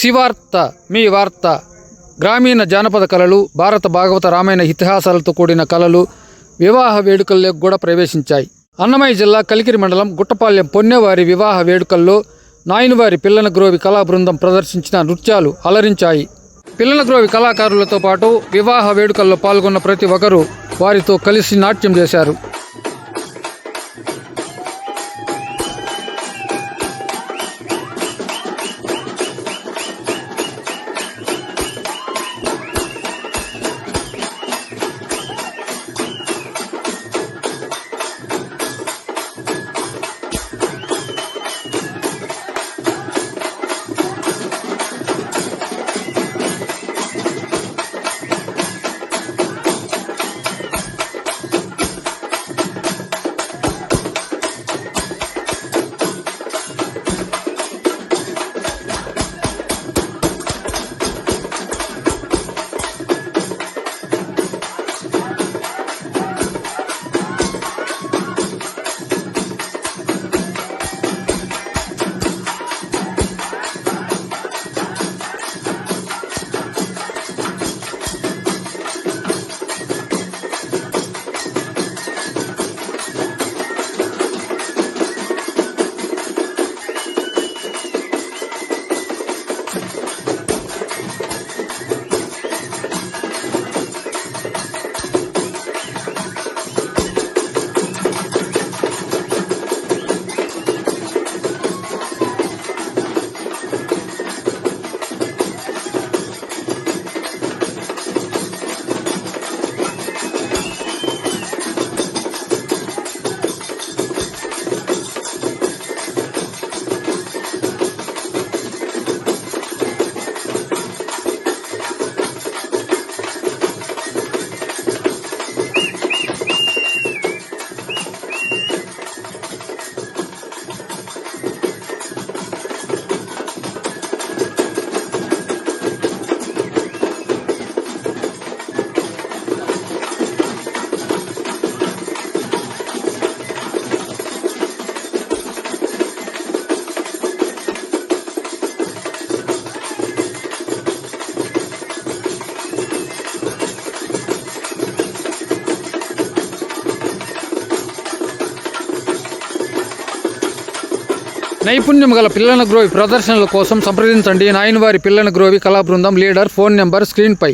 శివార్త మీ వార్త గ్రామీణ జానపద కళలు భారత భాగవత రామాయణ ఇతిహాసాలతో కూడిన కళలు వివాహ వేడుకల్లో కూడా ప్రవేశించాయి. అన్నమయ్య జిల్లా కలికిరి మండలం గుట్టపాలెం పొన్నెవారి వివాహ వేడుకల్లో నాయనవారి పిల్లన గ్రోవి కళా బృందం ప్రదర్శించిన నృత్యాలు అలరించాయి. పిల్లల గ్రోవి కళాకారులతో పాటు వివాహ వేడుకల్లో పాల్గొన్న ప్రతి ఒక్కరూ వారితో కలిసి నాట్యం చేశారు. నైపుణ్యం గల పిల్లల గ్రోవి ప్రదర్శనల కోసం సంప్రదించండి. నాయనవారి పిల్లల గ్రోవి కళా బృందం లీడర్ ఫోన్ నెంబర్ స్క్రీన్పై